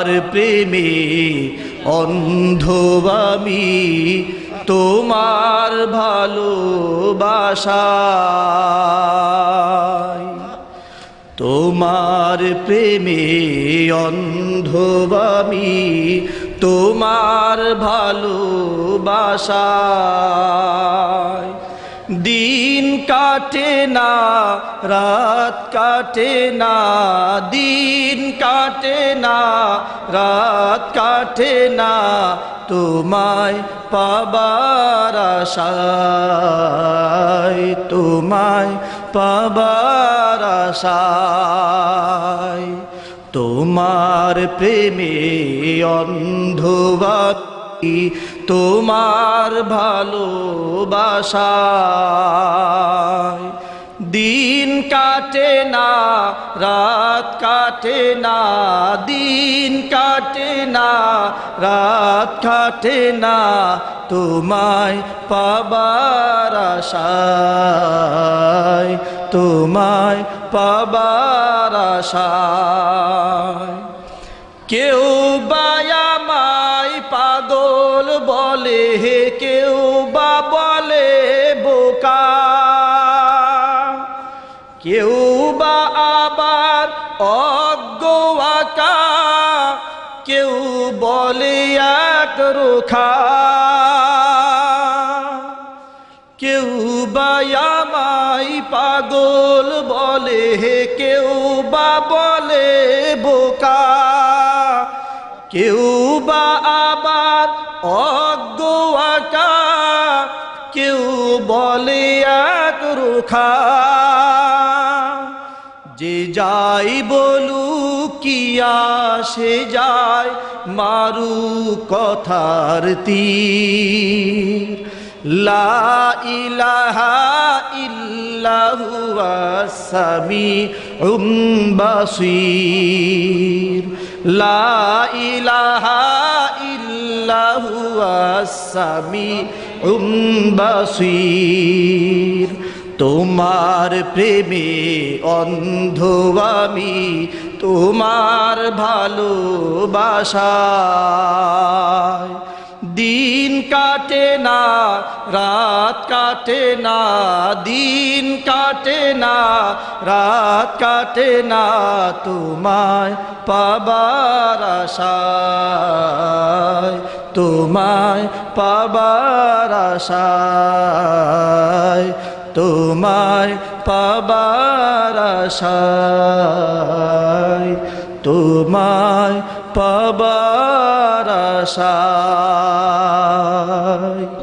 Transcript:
তোমার প্রেমে অন্ধ আমি তোমার ভালোবাসা তোমার প্রেমে অন্ধ আমি তোমার ভালোবাসায়। দিন কাটে না, রাত কাটে না, দিন কাটে না, রাত কাটে না, তোমায় পাবার আশায়, তোমায় পাবার আশায়, তোমার প্রেমে অন্ধবাতি তোমার ভালোবাসায়। দিন কাটে না, রাত কাটে না, দিন কাটে না, রাত কাটে না, তোমায় পাবার আশায়, তোমায় পাবার আশায়। কেউ বায়ামাই কেউ বা আবার অজ্ঞ আকা, কেউ বলে এক রোখা। কেউ বায়ামাই পাগল বলে হে কেউ বা বলে বোকা। কেউ বা আবার অজ্ঞাকা কেউ বলে এক রুখা। যে যাই বলু কি আসে যায় মারু কথার তীর। লা ইলাহা ইল্লাহু আসামি বাসির। লা ইলাহা ইল্লাহু আসামি বাসির। তোমার প্রেমে অন্ধ আমি, তোমার ভালোবাসা দিন কাটে না, রাত কাটে না, দিন কাটে না, রাত কাটে না তোমায় পাবার আশায়, তোমায় পাবার আশায়। তোমায় পাবার আশায় তোমায় পাবার আশায়।